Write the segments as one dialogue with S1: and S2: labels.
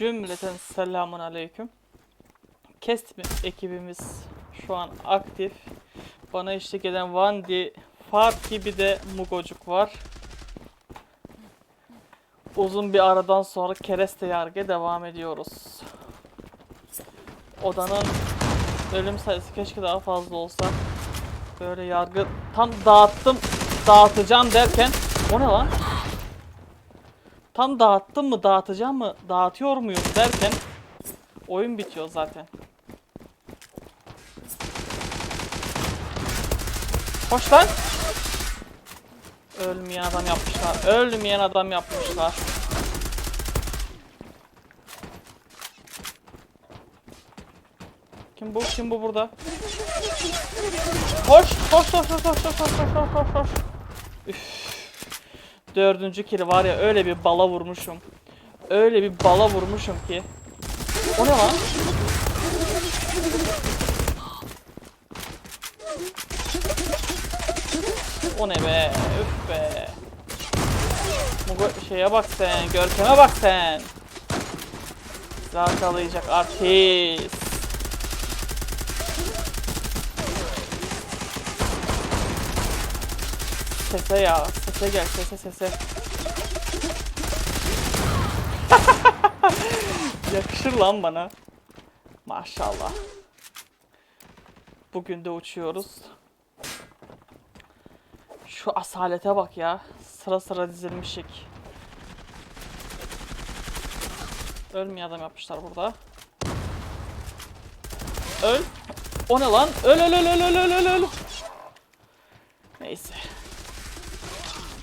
S1: Cümleten selamun aleyküm. Kestim ekibimiz şu an aktif. Bana eşlik eden Vandi, Fark gibi de Mugocuk var. Uzun bir aradan sonra kereste yargı devam ediyoruz. Odanın ölüm sayısı keşke daha fazla olsa. Böyle yargı tam dağıttım, dağıtacağım derken o ne lan? Tam dağıttım mı, dağıtacağım mı, dağıtıyor muyum derken oyun bitiyor zaten. Hoş lan. Ölmeyen adam yapmışlar. Ölmeyen adam yapmışlar. Kim bu? Kim bu burada? Koş! Koş koş koş koş koş koş koş koş koş koş. Dördüncü kill var ya öyle bir bala vurmuşum. Öyle bir bala vurmuşum ki. O ne lan? O ne be? Üf be. Mugo şeye bak sen, görkeme bak sen. Zakalayacak artist. Sese ya, sese gel, sese sese. Yakışır lan bana. Maşallah. Bugün de uçuyoruz. Şu asalete bak ya. Sıra sıra dizilmişik. Ölmeyen adam yapmışlar burada. Öl. O ne lan? Öl öl öl öl öl öl öl. Neyse.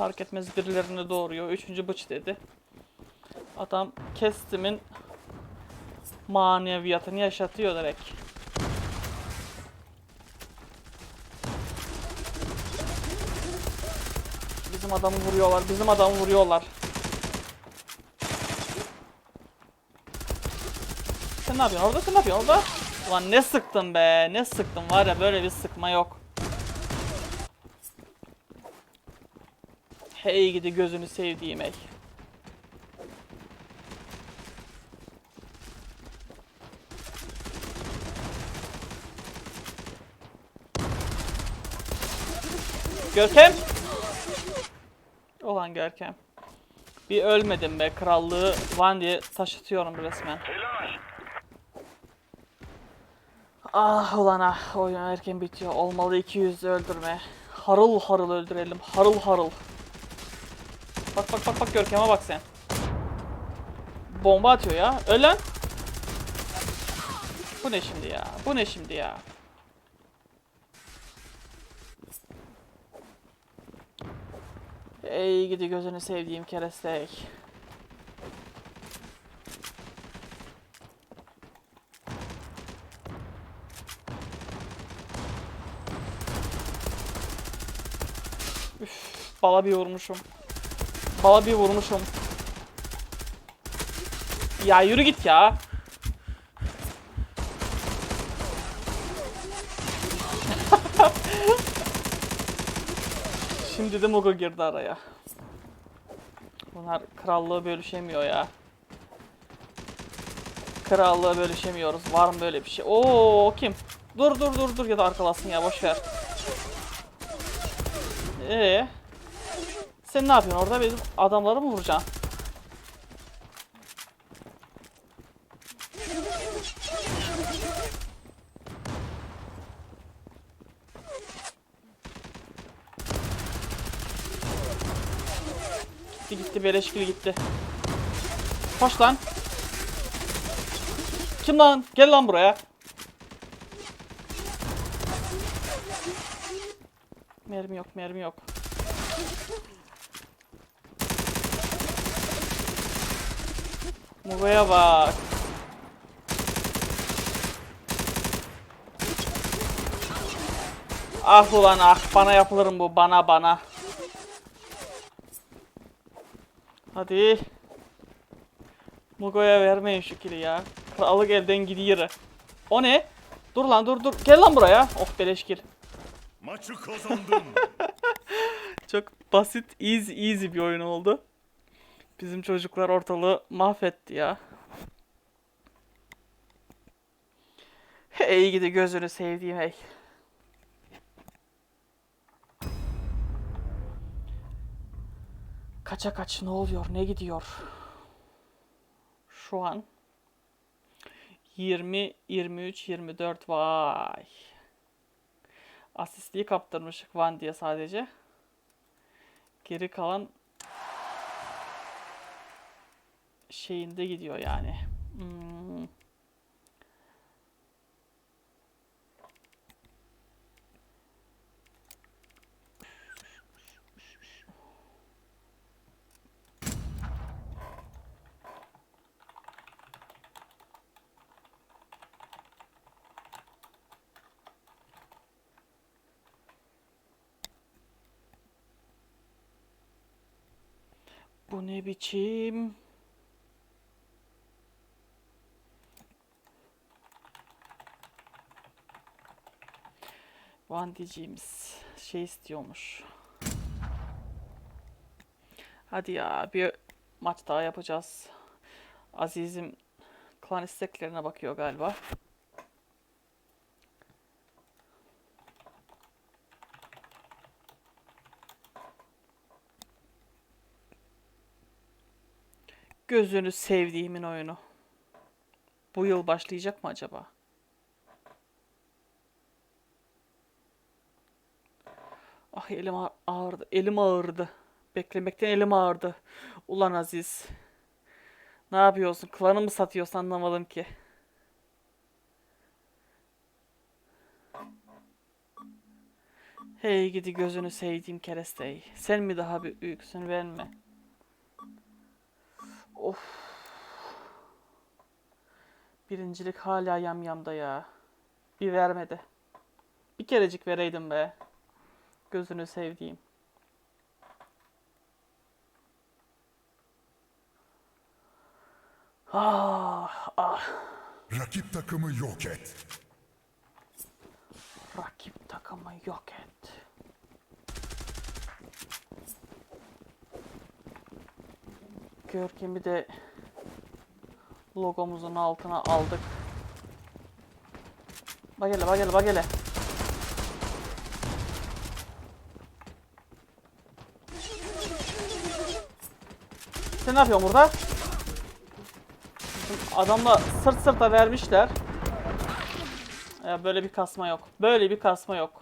S1: Fark etmez birilerini doğuruyor. Üçüncü bıç dedi. Adam kestimin maneviyatını yaşatıyor direkt. Bizim adamı vuruyorlar. Bizim adamı vuruyorlar. Sen ne yapıyorsun orada? Sen ne yapıyorsun orada? Ulan ne sıktın be? Ne sıktın var ya böyle bir sıkma yok. Hey gidi gözünü sevdiğim ey. Görkem. Olan Görkem. Bir ölmedim be krallığı Van diye taşıtıyorum resmen. Ah ulan ah oyun erken bitiyor. Olmalı 200 öldürme. Harıl harıl öldürelim. Harıl harıl. Bak bak bak bak Görkem'e bak sen. Bomba atıyor ya. Öl lan. Bu ne şimdi ya? Bu ne şimdi ya? Ey gidi gözünü sevdiğim kerestek. Üf, bala bir vurmuşum. Bala bir vurmuşum. Ya yürü git ya. Şimdi de Mugo girdi araya. Bunlar krallığı bölüşemiyor ya. Krallığı bölüşemiyoruz. Var mı böyle bir şey? Oo kim? Dur dur dur dur ya da arkalasın ya boş ver. Ee? Sen ne yapıyorsun orada? Bizim adamları mı vuracaksın? Gitti gitti beleşkili gitti. Koş lan. Kim lan? Gel lan buraya. Mermi yok, mermi yok. Mugo'ya bak. Ah ulan ah bana yapılır mı bu bana bana. Hadi. Mugo'ya vermeyin şu kili ya. Krallık elden gidiyor. O ne? Dur lan dur dur. Gel lan buraya. Oh beleşkil.
S2: Maçı kazandın.
S1: Çok basit, easy easy bir oyun oldu. Bizim çocuklar ortalığı mahvetti ya. Hey gidi gözünü sevdiğim hey. Kaça kaç ne oluyor ne gidiyor? Şu an 20, 23, 24 vay. Asistliği kaptırmışık Van diye sadece. Geri kalan şeyinde gidiyor yani. Hmm. Bu ne biçim? Vandiciğimiz şey istiyormuş. Hadi ya bir maç daha yapacağız. Aziz'im klan isteklerine bakıyor galiba. Gözünü sevdiğimin oyunu. Bu yıl başlayacak mı acaba? Ah elim ağ- ağrıdı. Elim ağrıdı. Beklemekten elim ağrıdı. Ulan Aziz. Ne yapıyorsun? Klanı mı satıyorsun anlamadım ki. Hey gidi gözünü sevdiğim kerestey. Sen mi daha büyüksün ben mi? Of. Birincilik hala yamyamda ya. Bir vermedi. Bir kerecik vereydim be. Gözünü sevdiğim. Ah, ah.
S2: Rakip takımı yok et.
S1: Rakip takımı yok et. Görkem'i de logomuzun altına aldık. Bak hele bak hele bak hele. Sen ne yapıyorsun burada? Adamla sırt sırta vermişler. Ya böyle bir kasma yok. Böyle bir kasma yok.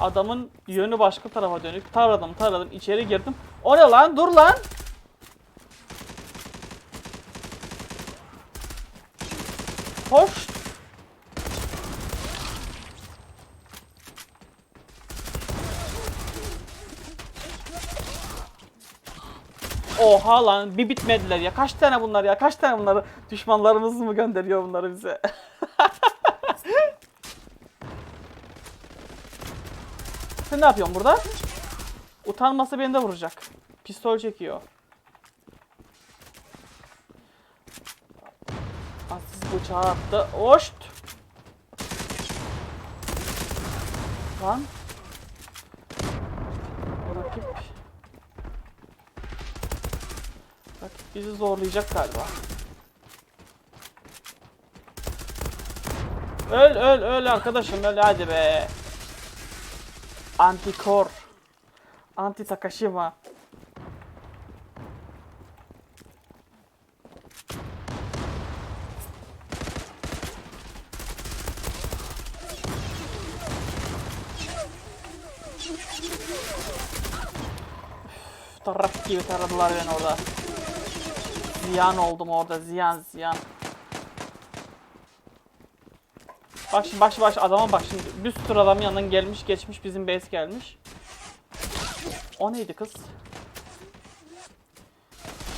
S1: Adamın yönü başka tarafa dönük. Taradım taradım içeri girdim. O ne lan? Dur lan. Hoş. Oha lan bir bitmediler ya. Kaç tane bunlar ya? Kaç tane bunları? Düşmanlarımız mı gönderiyor bunları bize? Sen ne yapıyorsun burada? Utanması beni de vuracak. Pistol çekiyor. Aziz bıçağı attı. Oşt! Lan. O rakip... Rakip bizi zorlayacak galiba. Öl öl öl arkadaşım öl hadi be. Antikor. Anti Takashima. Üf, Tarak gibi taradılar beni orada. Ziyan oldum orada ziyan ziyan. Bak şimdi bak şimdi adama bak şimdi bir sürü adam yanından gelmiş geçmiş bizim base gelmiş. O neydi kız?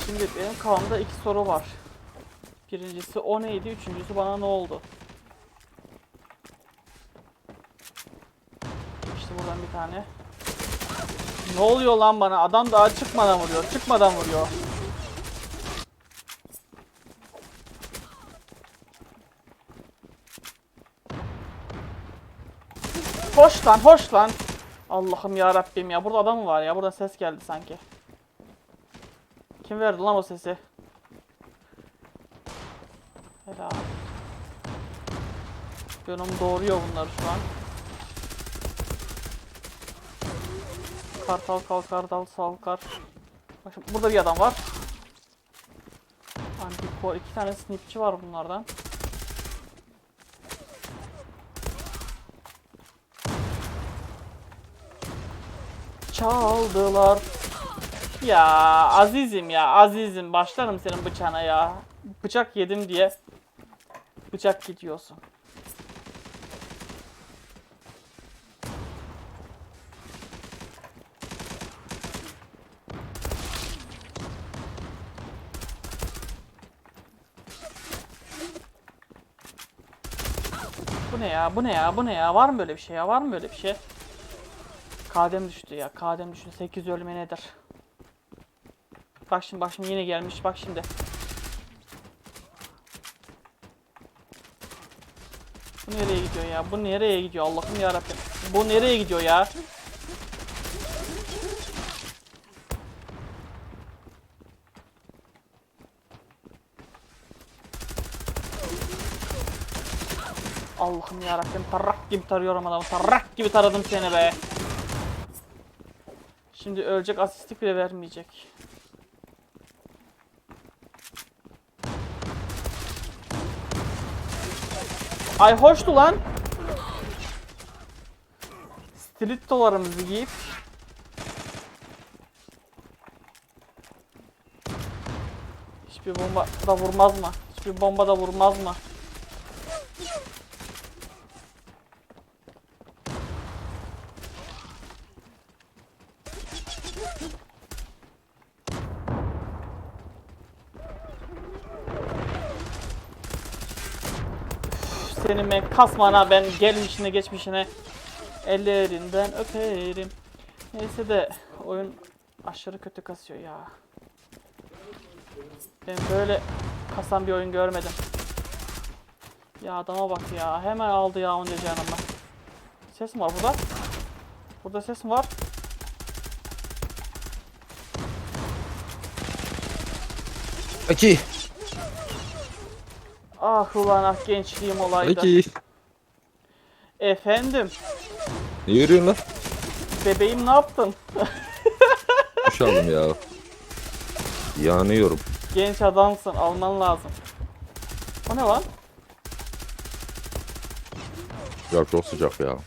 S1: Şimdi benim kafamda iki soru var. Birincisi o neydi? Üçüncüsü bana ne oldu? İşte buradan bir tane. Ne oluyor lan bana? Adam daha çıkmadan vuruyor. Çıkmadan vuruyor. Hoş lan, hoş lan. Allah'ım ya Rabbim ya. Burada adam mı var ya? Burada ses geldi sanki. Kim verdi lan o sesi? Helal. Venom doğuruyor bunları şu an. Kartal kal kartal salkar. Bak şimdi burada bir adam var. Antiko iki tane snipçi var bunlardan. Çaldılar. Ya azizim ya azizim başlarım senin bıçağına ya. Bıçak yedim diye bıçak gidiyorsun. Bu ne ya? Bu ne ya? Bu ne ya? Var mı böyle bir şey ya? Var mı böyle bir şey? Kadem düştü ya. Kadem düştü. 8 ölme nedir? Bak şimdi bak şimdi yine gelmiş. Bak şimdi. Bu nereye gidiyor ya? Bu nereye gidiyor? Allah'ım yarabbim. Bu nereye gidiyor ya? Allah'ım yarabbim tarrak gibi tarıyorum adamı. Tarrak gibi taradım seni be. Şimdi ölecek asistlik bile vermeyecek. Ay hoştu lan. Stilettolarımızı giyip Hiçbir bomba da vurmaz mı? Hiçbir bomba da vurmaz mı? Ben kasmana ben gelmişine geçmişine ellerinden öperim. Neyse de oyun aşırı kötü kasıyor ya. Ben böyle kasan bir oyun görmedim. Ya adama bak ya hemen aldı ya onu canımı. Ses mi var burada? Burada ses mi var?
S3: Aki.
S1: Ah ulan ah gençliğim olaydı.
S3: Aki.
S1: Efendim
S3: Ne yürüyorsun lan?
S1: bebeğim ne yaptın?
S3: Kuş aldım ya. Yanıyorum.
S1: Genç adamsın alman lazım. O ne lan?
S3: Ya çok sıcak ya.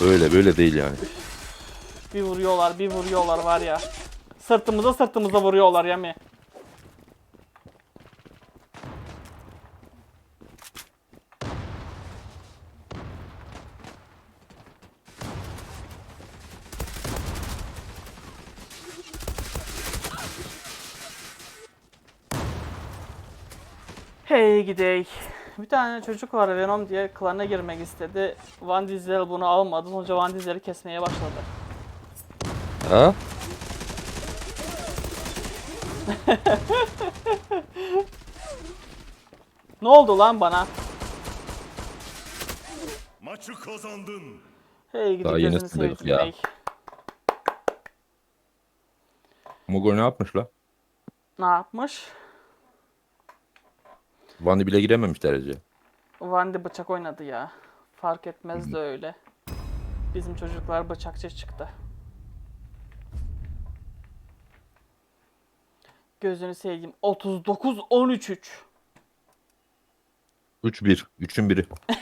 S3: Böyle böyle değil yani.
S1: Bir vuruyorlar bir vuruyorlar var ya. Sırtımıza sırtımıza vuruyorlar ya mi? Hey gidey. Bir tane çocuk var Venom diye klana girmek istedi. Van Diesel bunu almadı. Sonuçta Van Diesel'i kesmeye başladı.
S3: Ha?
S1: Ne oldu lan bana?
S2: Maçı kazandın.
S1: Hey gidi
S3: Daha yeni
S1: gözünü seveyim
S3: ya.
S1: bey.
S3: Mugo ne yapmış la?
S1: Ne yapmış?
S3: Van'ı bile girememiş derece.
S1: Van'de bıçak oynadı ya. Fark etmez de öyle. Bizim çocuklar bıçakçı çıktı. Gözünü seveyim. 39 13 3.
S3: 3-1. 3'ün biri.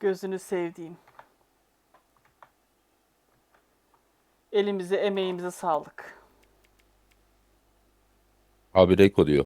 S1: Gözünü sevdiğim. Elimize, emeğimize sağlık.
S3: Abi Reko diyor.